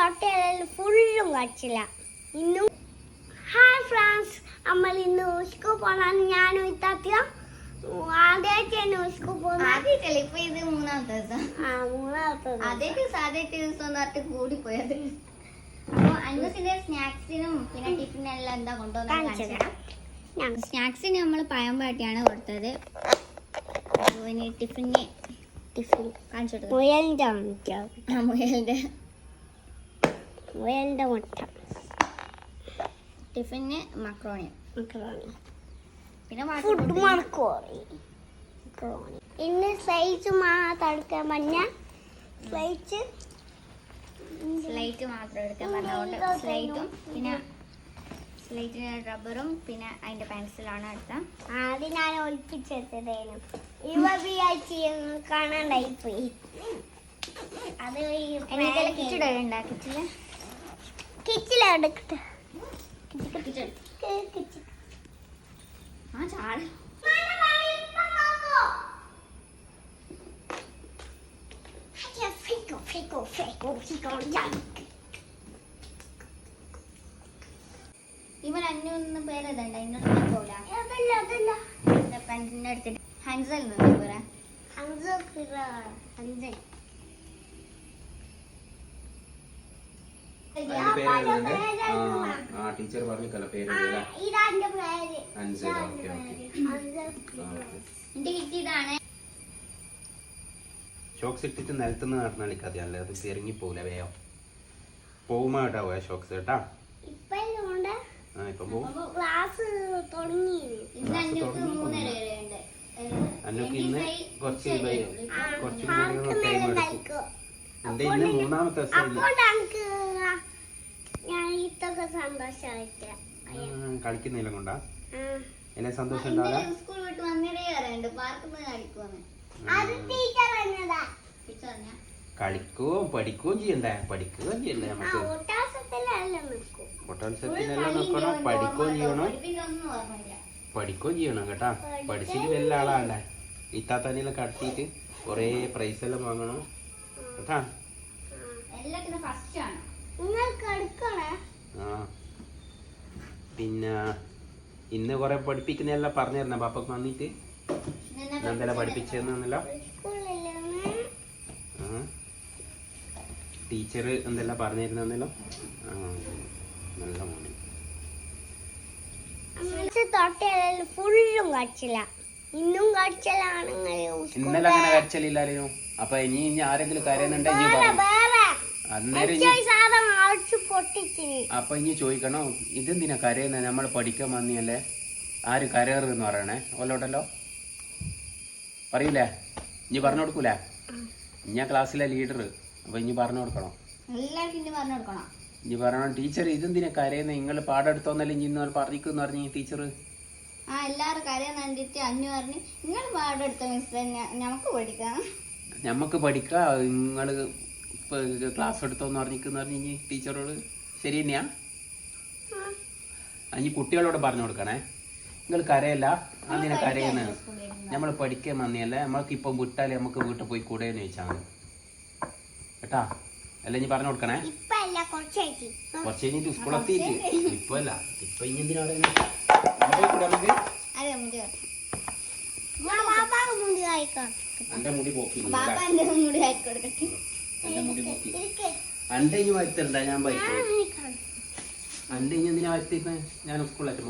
തൊട്ടയിലും ഫുള്ളും കഴിച്ചില്ല ഇന്നും ഹായ് ഫ്രണ്ട്സ് നമ്മൾ ഇന്ന് സ്കൂൾ പോകാൻ ഞാനും ഇത്താത്തിയോ. ആദ്യമായിട്ടാണ് സ്കൂൾ പോകുന്നത് ആദ്യമായിട്ടല്ല ഇപ്പൊ ഇത് മൂന്നാമത്തെ ദിവസം. ആ മൂന്നാമത്തെ ആദ്യമായിട്ട് സാധാരണ ദിവസം എന്ന് പറഞ്ഞിട്ട് കൂടി പോയത് അപ്പൊ അന്നൂസിന്റെ സ്നാക്സിനും പിന്നെ ടിഫിനും എല്ലാം എന്താ കൊണ്ടുവന്നത് കാണിച്ചത് ഞാൻ സ്നാക്സിന് നമ്മൾ പഴം പാട്ടിയാണ് കൊടുത്തത്. ടിഫിന് ടിഫിൻ കാണിച്ചു കൊടുത്തു മുയലിന്റെ മുയലിന്റെ മുയലിന്റെ മുട്ട. Tiffin macaroni. മക്രോണി. പിന്നെ ഫുഡ് മണക്കോറി. മക്രോണി. ഇന്ന് സ്ലൈസ് മാ തടുക്കാൻ മഞ്ഞ. സ്ലൈസ് സ്ലൈറ്റ് മാത്രം എടുക്കാൻ പറഞ്ഞുകൊണ്ട് സ്ലൈറ്റും പിന്നെ സ്ലൈറ്റിന് റബ്ബറും പിന്നെ അതിന്റെ പെൻസിലാണ് എടുത്ത. ആദ്യം ഞാൻ ഒളിപ്പിച്ചെടുത്തതേനു ഇവ വിചാരിച്ച് കാണാണ്ടായി പോയി അത് കിച്ചഡ് ഉണ്ടാക്കിച്ചില്ല ഫിക്കോ ഇവൻ അന്നൊന്നും പേരതുണ്ട് എന്നോട് പോല. പെൻസിലിന്റെ എടുത്തിട്ട് ഹൻസൽ നിന്ന് പോരാ അഞ്ചോ കിലോ അതിന്റെ പേര് എഴുതുന്നുണ്ട് ആ ടീച്ചർ പറഞ്ഞിക്കല്ല പേര് ഓക്കെ ഓക്കെ. ഷോക്സ് ഇട്ടിട്ട് നിലത്തുനിന്ന് നടന്ന കളിക്കാതെയല്ലേ അത് ഇറങ്ങി പോവില്ല വേയോ പോകുമ്പോ കേട്ടാ പോയ ഷോക്സ് കേട്ടാ? ആ ഇപ്പം പോവും ക്ലാസ് തുടങ്ങി. ഇന്ന് അന്നൊക്കെ കുറച്ച് കുറച്ച് ടൈം എടുക്കും. ഇന്ന് മൂന്നാമത്തെ ദിവസം ഇല്ല അപ്പോൾ എനിക്ക് ഞാൻ ഇതൊക്കെ സന്തോഷമായിട്ട് കളിക്കുന്നില്ല കൊണ്ടാ. എന്നെ സന്തോഷം ഉണ്ടാവില്ല സ്കൂൾ വിട്ട് വന്നേരേ അറിയണ്ട് പാർക്കിൽ നിന്ന് അത് ടീച്ചർ പറഞ്ഞതാ. ടീച്ചർ പറഞ്ഞ? കളിക്കുകയും പഠിക്കുകയും ചെയ്യണ്ടേ? പഠിക്കുകയും ചെയ്യണ്ടേ നമുക്ക്? പൊട്ടൻഷ്യത്തിനെല്ലാം നോക്കണം പഠിക്കുകയും ചെയ്യണം? പഠിക്കുകയും ചെയ്യണം കേട്ടാ. പഠിച്ചിട്ട് വലിയ ആളാണ്ടേ ഇത്താത്തനെല്ലാം കടത്തിയിട്ട് കുറേ പ്രൈസ് എല്ലാം വാങ്ങണം. കേട്ടാ? എല്ലാത്തിനും ഫസ്റ്റ് പിന്നെ ഇന്ന് കുറെ പഠിപ്പിക്കുന്നതെല്ലാം പറഞ്ഞിരുന്ന പാപ്പക്ക് വന്നിട്ട്. എന്തെല്ലാം പഠിപ്പിച്ചെന്നല്ല സ്കൂളിൽ ടീച്ചർ എന്തെല്ലാം പറഞ്ഞിരുന്നല്ലോ ആ നല്ല മോണി ഫുള്ളും ഇന്നും ഇന്നലെ അങ്ങനെ കരച്ചലില്ലായിരുന്നു. അപ്പൊ ഇനി ഇനി ആരെങ്കിലും കരയുന്നുണ്ടെങ്കിൽ അന്നേരം അപ്പൊ ഇനി ചോദിക്കണോ ഇതെന്തിനാ കരയുന്ന? നമ്മൾ പഠിക്കാൻ വന്നിയല്ലേ ആര് കരയറെന്ന് പറയണേ? ഓലോട്ടല്ലോ പറയൂലേ ഇനി പറഞ്ഞു കൊടുക്കൂലേ? ഞാൻ ക്ലാസ്സിലെ ലീഡർ അപ്പൊ ഇനി പറഞ്ഞു കൊടുക്കണോ. ഇനി പറഞ്ഞു പറയണം ടീച്ചർ ഇതെന്തിനാ കരയുന്ന? നിങ്ങൾ പാടെടുത്തോന്നല്ലേ ഇനി ഇന്ന് പറഞ്ഞിക്കുന്ന് പറഞ്ഞു ടീച്ചർ ആ എല്ലാവരും കണ്ടിട്ട് പറഞ്ഞ് നിങ്ങൾ മിസ് നമുക്ക് പഠിക്കാം. ഞമ്മക്ക് പഠിക്കാം നിങ്ങൾ ക്ലാസ് എടുത്തോന്ന് പറഞ്ഞിരിക്കുന്ന പറഞ്ഞു ടീച്ചറോട് ശരി തന്നെയാ? ഇനി കുട്ടികളോട് പറഞ്ഞു കൊടുക്കണേ. നിങ്ങൾ കരയല്ല. അതിനെ കരയുന്നത് നമ്മൾ പഠിക്കാൻ വന്നിയല്ല നമ്മൾക്ക് ഇപ്പം വിട്ടാലേ നമുക്ക് വീട്ടിൽ പോയി കൂടെ എന്ന് ചോദിച്ചാൽ മതി. കേട്ടാ? അല്ല ഇനി പറഞ്ഞു കൊടുക്കണേ? കുറച്ച് കഴിഞ്ഞിട്ട് സ്കൂളെത്തിയിട്ട് ഇപ്പൊ അല്ല ഇപ്പൊ ഇനി എന്തിനാണ് നമുക്ക്? എന്റെ മുടി പോക്കി എന്റെ മുടി പോക്കി അന്റെ ഇനി വരുത്തണ്ട ഞാൻ കഴിക്കാം. അന്റെ ഇനി എന്തിനാ വരുത്തിരുന്നേ ഞാൻ സ്കൂളിലെത്തി